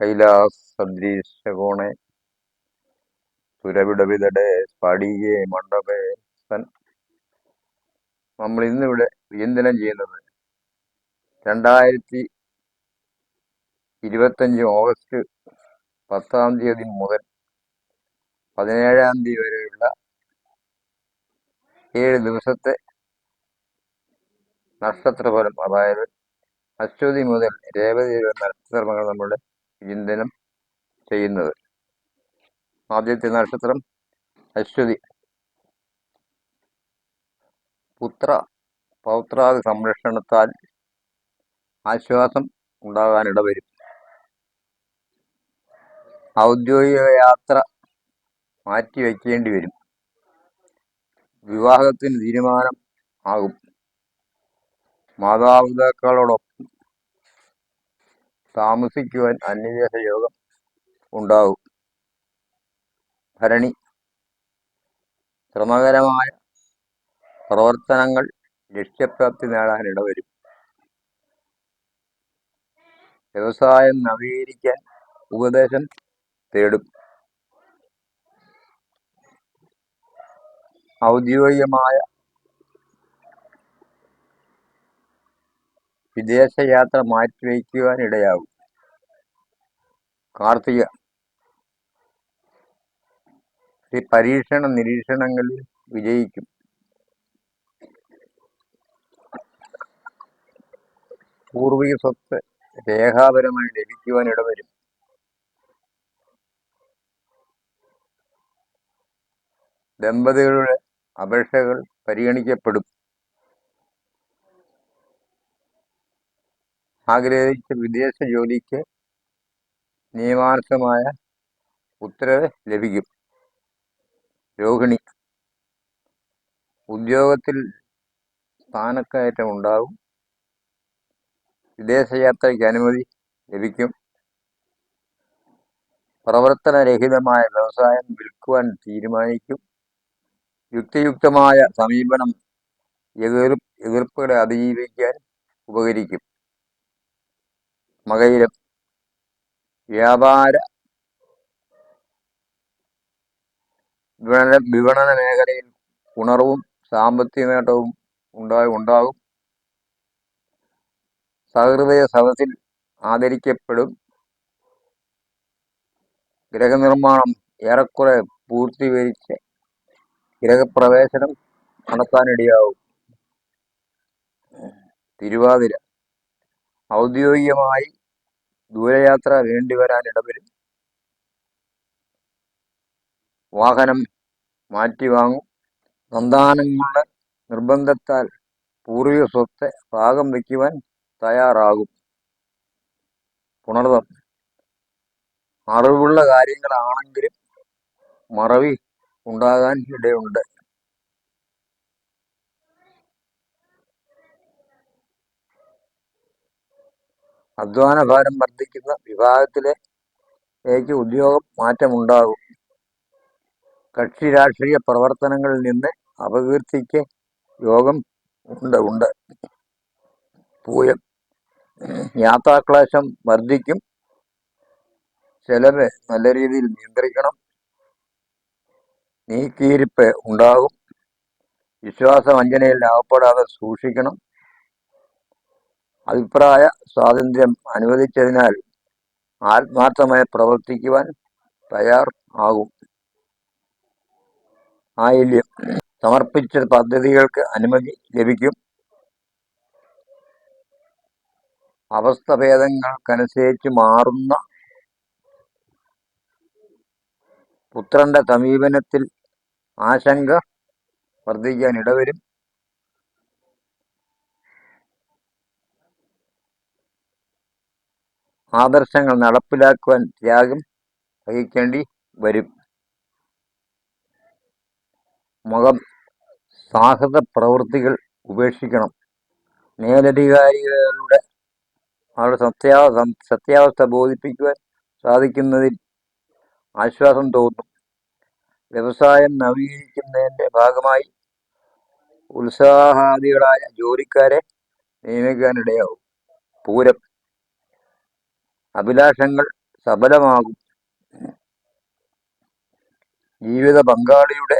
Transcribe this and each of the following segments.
കൈലാസ് സദൃശകോണെ പടിയെ മണ്ഡപേ സൻ. നമ്മൾ ഇന്നിവിടെ വിചിന്തനം ചെയ്യുന്നത് രണ്ടായിരത്തി ഇരുപത്തഞ്ച് ഓഗസ്റ്റ് പത്താം തീയതി മുതൽ പതിനേഴാം തീയതി വരെയുള്ള ഏഴ് ദിവസത്തെ നക്ഷത്രഫലം അതായത് അശ്വതി മുതൽ രേവതി വരെ നമ്മുടെ ചിന്തനം ചെയ്യുന്നത്. ആദ്യത്തെ നക്ഷത്രം അശ്വതി. പുത്ര പൗത്രാദി സംരക്ഷണത്താൽ ആശ്വാസം ഉണ്ടാകാനിട വരും. ഔദ്യോഗിക യാത്ര മാറ്റിവെക്കേണ്ടി വരും. വിവാഹത്തിന് തീരുമാനം ആകും. മാതാപിതാക്കളോടൊപ്പം താമസിക്കുവാൻ അന്യദേശ യോഗം ഉണ്ടാകും ഭരണി. ശ്രമകരമായ പ്രവർത്തനങ്ങൾ ലക്ഷ്യപ്രാപ്തി നേടാൻ ഇടവരും. വ്യവസായം നവീകരിക്കാൻ ഉപദേശം തേടും. ഔദ്യോഗികമായ വിദേശയാത്ര മാറ്റിവെക്കുവാൻ ഇടയാകും കാർത്തിക. ഈ പരീക്ഷണ നിരീക്ഷണങ്ങളിൽ വിജയിക്കും. പൂർവിക സ്വത്ത് രേഖാപരമായി ലഭിക്കുവാൻ ഇടവരും ദമ്പതികളുടെ അപേക്ഷകൾ പരിഗണിക്കപ്പെടും. ആഗ്രഹിച്ച വിദേശ ജോലിക്ക് നിയമാനുസൃതമായ ഉത്തരവ് ലഭിക്കും. രോഹിണി ഉദ്യോഗത്തിൽ സ്ഥാനക്കയറ്റം ഉണ്ടാകും വിദേശയാത്രയ്ക്ക് അനുമതി ലഭിക്കും. പ്രവർത്തനരഹിതമായ വ്യവസായം വിൽക്കുവാൻ തീരുമാനിക്കും. യുക്തിയുക്തമായ സമീപനം എതിർ എതിർപ്പുകളെ അതിജീവിക്കാൻ ഉപകരിക്കും. മകയിരം വ്യാപാര വിപണന വിപണന മേഖലയിൽ ഉണർവും സാമ്പത്തിക നേട്ടവും ഉണ്ടായി ഉണ്ടാകും. സഹൃദയ സദസ്സിൽ ആദരിക്കപ്പെടും. ഗ്രഹനിർമ്മാണം ഏറെക്കുറെ പൂർത്തീകരിച്ച് ഗ്രഹപ്രവേശനം നടത്താനിടയാവും തിരുവാതിര ഔദ്യോഗികമായി ദൂരയാത്ര വേണ്ടിവരാൻ ഇടവരും. വാഹനം മാറ്റി വാങ്ങും. സന്താനങ്ങളുടെ നിർബന്ധത്താൽ പൂർവിക സ്വത്ത് ഭാഗം വയ്ക്കുവാൻ തയ്യാറാകും. പുണർതം. അറിവുള്ള കാര്യങ്ങളാണെങ്കിലും മറവി ഉണ്ടാകാൻ ഇടയുണ്ട്. അധ്വാന ഭാരം വർദ്ധിക്കുന്ന വിഭാഗത്തിലേക്ക് ഉദ്യോഗം മാറ്റമുണ്ടാകും. കക്ഷി രാഷ്ട്രീയ പ്രവർത്തനങ്ങളിൽ നിന്ന് അപകീർത്തിക്ക് യോഗം ഉണ്ട് ഉണ്ട്. പൂയം. യാത്രാക്ലേശം വർദ്ധിക്കും. ചെലവ് നല്ല രീതിയിൽ നിയന്ത്രിക്കണം. നീക്കിയിരിപ്പ് ഉണ്ടാകും. വിശ്വാസവഞ്ചനയിൽ ആവപ്പെടാതെ സൂക്ഷിക്കണം. അഭിപ്രായ സ്വാതന്ത്ര്യം അനുവദിച്ചതിനാൽ ആത്മാർത്ഥമായി പ്രവർത്തിക്കുവാൻ തയ്യാർ ആകും. ആയില്യം സമർപ്പിച്ച പദ്ധതികൾക്ക് അനുമതി ലഭിക്കും. അവസ്ഥഭേദങ്ങൾക്കനുസരിച്ച് മാറുന്ന പുത്രന്റെ സമീപനത്തിൽ ആശങ്ക വർദ്ധിക്കാൻ ഇടവരും. ആദർശങ്ങൾ നടപ്പിലാക്കുവാൻ ത്യാഗം വഹിക്കേണ്ടി വരും. മകം സാഹസ പ്രവൃത്തികൾ ഉപേക്ഷിക്കണം. മേലധികാരികളുടെ അവരുടെ സത്യാ സത്യാവസ്ഥ ബോധിപ്പിക്കുവാൻ സാധിക്കുന്നതിൽ ആശ്വാസം തോന്നും. വ്യവസായം നവീകരിക്കുന്നതിന്റെ ഭാഗമായി ഉത്സാഹാദികളായ ജോലിക്കാരെ നിയമിക്കാനിടയാവും. പൂരം അഭിലാഷങ്ങൾ സഫലമാകും ജീവിത പങ്കാളിയുടെ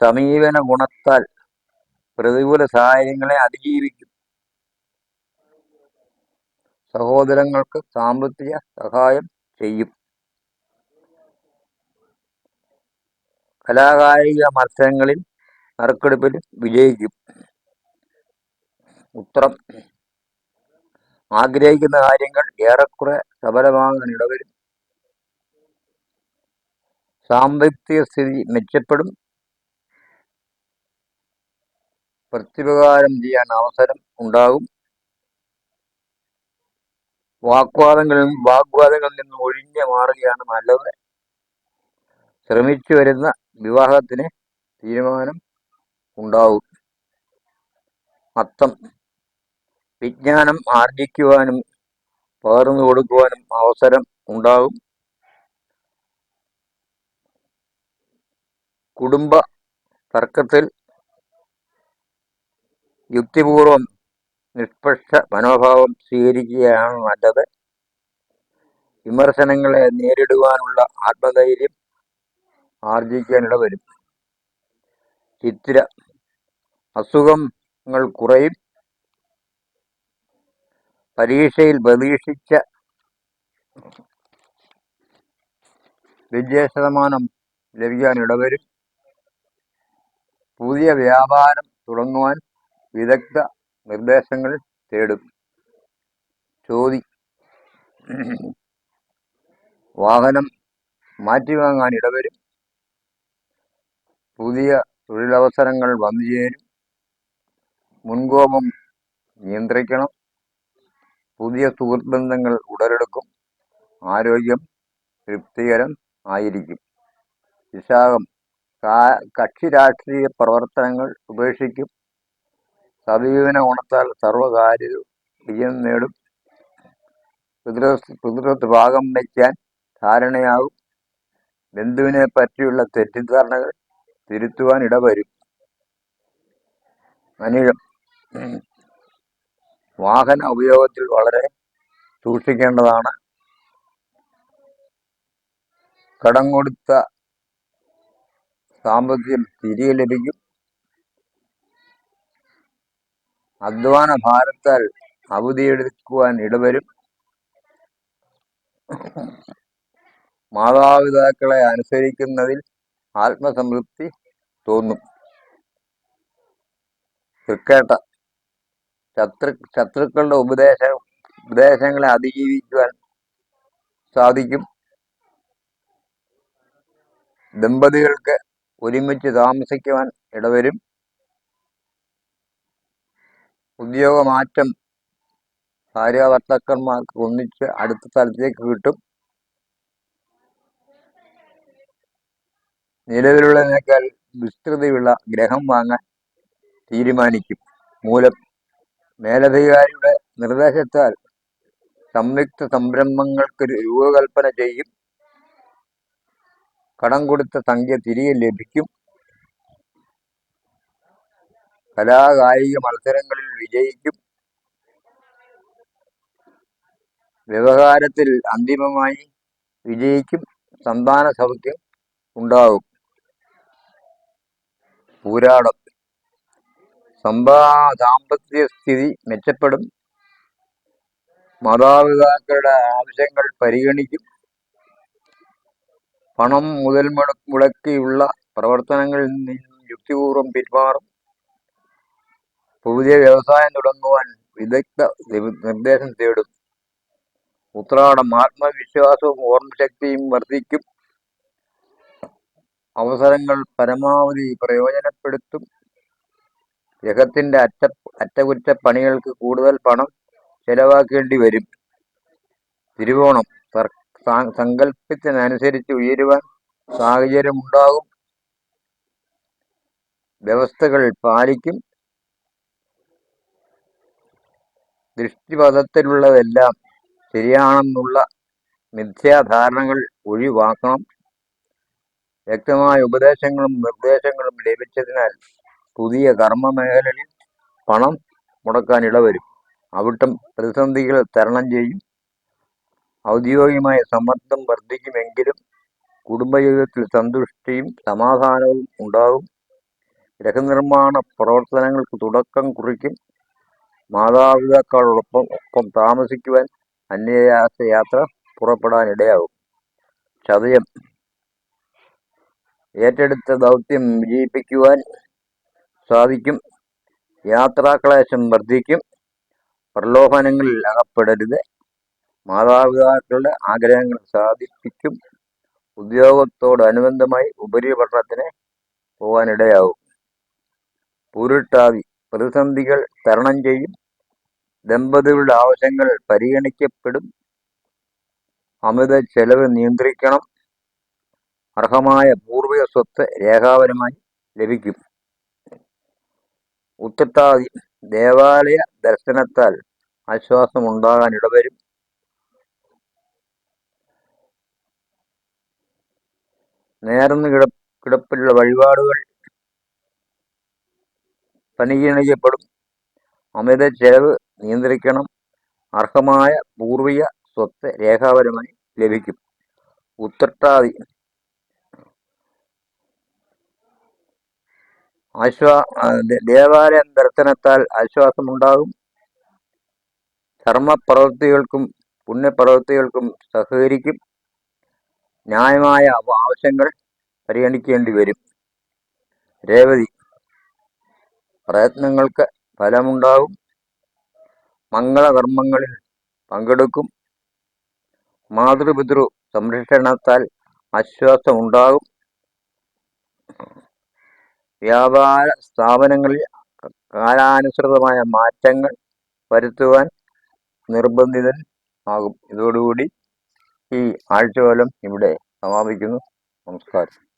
സമീപന ഗുണത്താൽ പ്രതികൂല സാഹചര്യങ്ങളെ അതിജീവിക്കും. സഹോദരങ്ങൾക്ക് സാമ്പത്തിക സഹായം ചെയ്യും. കലാകായിക മത്സരങ്ങളിൽ നറുക്കെടുപ്പിൽ വിജയിക്കും. ഉത്തരം ആഗ്രഹിക്കുന്ന കാര്യങ്ങൾ ഏറെക്കുറെ സഫലമാകാൻ ഇടവരും സാമ്പത്തിക സ്ഥിതി മെച്ചപ്പെടും. പ്രത്യുപകാരം ചെയ്യാൻ അവസരം ഉണ്ടാകും. വാഗ്വാദങ്ങളിൽ വാഗ്വാദങ്ങളിൽ നിന്ന് ഒഴിഞ്ഞു മാറുകയാണ് നല്ലത്. ശ്രമിച്ചു വരുന്ന വിവാഹത്തിന് തീരുമാനം ഉണ്ടാവും അർത്ഥം വിജ്ഞാനം ആർജിക്കുവാനും പകർന്നു കൊടുക്കുവാനും അവസരം ഉണ്ടാകും കുടുംബ തർക്കത്തിൽ യുക്തിപൂർവം നിഷ്പക്ഷ മനോഭാവം സ്വീകരിക്കുകയാണ് നല്ലത്. വിമർശനങ്ങളെ നേരിടുവാനുള്ള ആത്മധൈര്യം ആർജിക്കാനിട വരും. ചിത്ര അസുഖങ്ങൾ കുറയും. പരീക്ഷയിൽ പ്രതീക്ഷിച്ച വിജയശതമാനം ലഭിക്കാൻ ഇടവരും. പുതിയ വ്യാപാരം തുടങ്ങുവാൻ വിദഗ്ധ നിർദ്ദേശങ്ങൾ തേടും. ചോദി വാഹനം മാറ്റിവാങ്ങാൻ ഇടവരും. പുതിയ തൊഴിലവസരങ്ങൾ വന്നു ചേരും. മുൻകോപം നിയന്ത്രിക്കണം. പുതിയ സുഹൃത്ത് ബന്ധങ്ങൾ ഉടലെടുക്കും. ആരോഗ്യം തൃപ്തികരം ആയിരിക്കും. വിശാഖം കക്ഷി രാഷ്ട്രീയ പ്രവർത്തനങ്ങൾ ഉപേക്ഷിക്കും. സമീപന ഗുണത്താൽ സർവകാര്യ വിജയം നേടും. പിതൃ ഭാഗം വയ്ക്കാൻ ധാരണയാകും. ബന്ധുവിനെ പറ്റിയുള്ള തെറ്റിദ്ധാരണകൾ തിരുത്തുവാൻ ഇടവരും. അനിഴം വാഹന ഉപയോഗത്തിൽ വളരെ സൂക്ഷിക്കേണ്ടതാണ്. കടം കൊടുത്ത സാമ്പത്തികം തിരികെ ലഭിക്കും. അധ്വാന ഭാരത്താൽ അവധിയെടുക്കുവാൻ ഇടവരും. മാതാപിതാക്കളെ അനുസരിക്കുന്നതിൽ ആത്മസംതൃപ്തി തോന്നും. തൃക്കേട്ട ശത്രു ശത്രുക്കളുടെ ഉപദേശ ഉപദേശങ്ങളെ അതിജീവിക്കുവാൻ സാധിക്കും. ദമ്പതികൾക്ക് ഒരുമിച്ച് താമസിക്കുവാൻ ഇടവരും. ഉദ്യോഗമാറ്റം ഭാര്യാഭർത്താക്കന്മാർക്ക് ഒന്നിച്ച് അടുത്ത സ്ഥലത്തേക്ക് കിട്ടും നിലവിലുള്ളതിനേക്കാൾ വിസ്തൃതിയുള്ള ഗ്രഹം വാങ്ങാൻ തീരുമാനിക്കും. മൂലം മേലധികാരിയുടെ നിർദ്ദേശത്താൽ സംയുക്ത സംരംഭങ്ങൾക്ക് രൂപകൽപ്പന ചെയ്യും. കടം കൊടുത്ത സംഖ്യ തിരികെ ലഭിക്കും. കലാകായിക മത്സരങ്ങളിൽ വിജയിക്കും. വ്യവഹാരത്തിൽ അന്തിമമായി വിജയിക്കും. സന്താന സൗഖ്യം ഉണ്ടാകും. പൂരാടം. സമ്പാ സാമ്പത്തിക സ്ഥിതി മെച്ചപ്പെടും. മാതാപിതാക്കളുടെ ആവശ്യങ്ങൾ പരിഗണിക്കും. പണം മുതൽ മുടക്കിയുള്ള പ്രവർത്തനങ്ങളിൽ നിന്നും യുക്തിപൂർവം പിന്മാറും പുതിയ വ്യവസായം തുടങ്ങുവാൻ വിദഗ്ധ നിർദ്ദേശം തേടും. ഉത്രാടം ആത്മവിശ്വാസവും ഓർമ്മശക്തിയും വർദ്ധിക്കും. അവസരങ്ങൾ പരമാവധി പ്രയോജനപ്പെടുത്തും. ഗ്രഹത്തിന്റെ അറ്റ അറ്റകുറ്റപ്പണികൾക്ക് കൂടുതൽ പണം ചെലവാക്കേണ്ടി വരും. തിരുവോണം സങ്കല്പിച്ചതിനനുസരിച്ച് ഉയരുവാൻ സാഹചര്യമുണ്ടാകും. വ്യവസ്ഥകൾ പാലിക്കും. ദൃഷ്ടിപഥത്തിലുള്ളതെല്ലാം ശരിയാണെന്നുള്ള മിഥ്യാധാരണകൾ ഒഴിവാക്കണം. വ്യക്തമായ ഉപദേശങ്ങളും നിർദ്ദേശങ്ങളും ലഭിച്ചതിനാൽ പുതിയ കർമ്മ മേഖലയിൽ പണം മുടക്കാൻ ഇടവരും. അവിട്ടം പ്രതിസന്ധികൾ തരണം ചെയ്യും. ഔദ്യോഗികമായ സമ്മർദ്ദം വർദ്ധിക്കുമെങ്കിലും കുടുംബജീവിതത്തിൽ സന്തുഷ്ടിയും സമാധാനവും ഉണ്ടാകും. ഗൃഹനിർമ്മാണ പ്രവർത്തനങ്ങൾക്ക് തുടക്കം കുറിക്കും. മാതാപിതാക്കളോടൊപ്പം ഒപ്പം താമസിക്കുവാൻ അന്യയാസ യാത്ര പുറപ്പെടാനിടയാകും. ചതയം. ഏറ്റെടുത്ത ദൗത്യം വിജയിപ്പിക്കുവാൻ സാധിക്കും. യാത്രാക്ലേശം വർദ്ധിക്കും. പ്രലോഭനങ്ങളിൽ അകപ്പെടരുത്. മാതാപിതാക്കളുടെ ആഗ്രഹങ്ങൾ സാധിപ്പിക്കും. ഉദ്യോഗത്തോടനുബന്ധമായി ഉപരിപഠനത്തിന് പോകാനിടയാവും പുരുട്ടാവി പ്രതിസന്ധികൾ തരണം ചെയ്യും. ദമ്പതികളുടെ ആവശ്യങ്ങൾ പരിഗണിക്കപ്പെടും. അമിത ചെലവ് നിയന്ത്രിക്കണം. അർഹമായ പൂർവിക സ്വത്ത് രേഖാപരമായി ലഭിക്കും. ഉത്രട്ടാതി ദേവാലയ ദർശനത്താൽ ആശ്വാസം ഉണ്ടാകാൻ ഇടവരും. നേർന്ന് കിട കിടപ്പിലുള്ള വഴിപാടുകൾ പരിഗണിക്കപ്പെടും. അമിത ചെലവ് നിയന്ത്രിക്കണം. അർഹമായ പൂർവിക സ്വത്ത് രേഖാപരമായി ലഭിക്കും. ഉത്രട്ടാതി ആശ്വാ ദേവാലയ ദർശനത്താൽ ആശ്വാസമുണ്ടാകും. ധർമ്മപ്രവൃത്തികൾക്കും പുണ്യപ്രവൃത്തികൾക്കും സഹകരിക്കും. ന്യായമായ ആവശ്യങ്ങൾ പരിഗണിക്കേണ്ടി വരും. രേവതി പ്രയത്നങ്ങൾക്ക് ഫലമുണ്ടാകും. മംഗളകർമ്മങ്ങളിൽ പങ്കെടുക്കും. മാതൃപിതൃ സംരക്ഷണത്താൽ ആശ്വാസമുണ്ടാകും. വ്യാപാര സ്ഥാപനങ്ങളിൽ കാലാനുസൃതമായ മാറ്റങ്ങൾ വരുത്തുവാൻ നിർബന്ധിതൻ ആകും. ഇതോടുകൂടി ഈ ആഴ്ചകാലം ഇവിടെ സമാപിക്കുന്നു. നമസ്കാരം.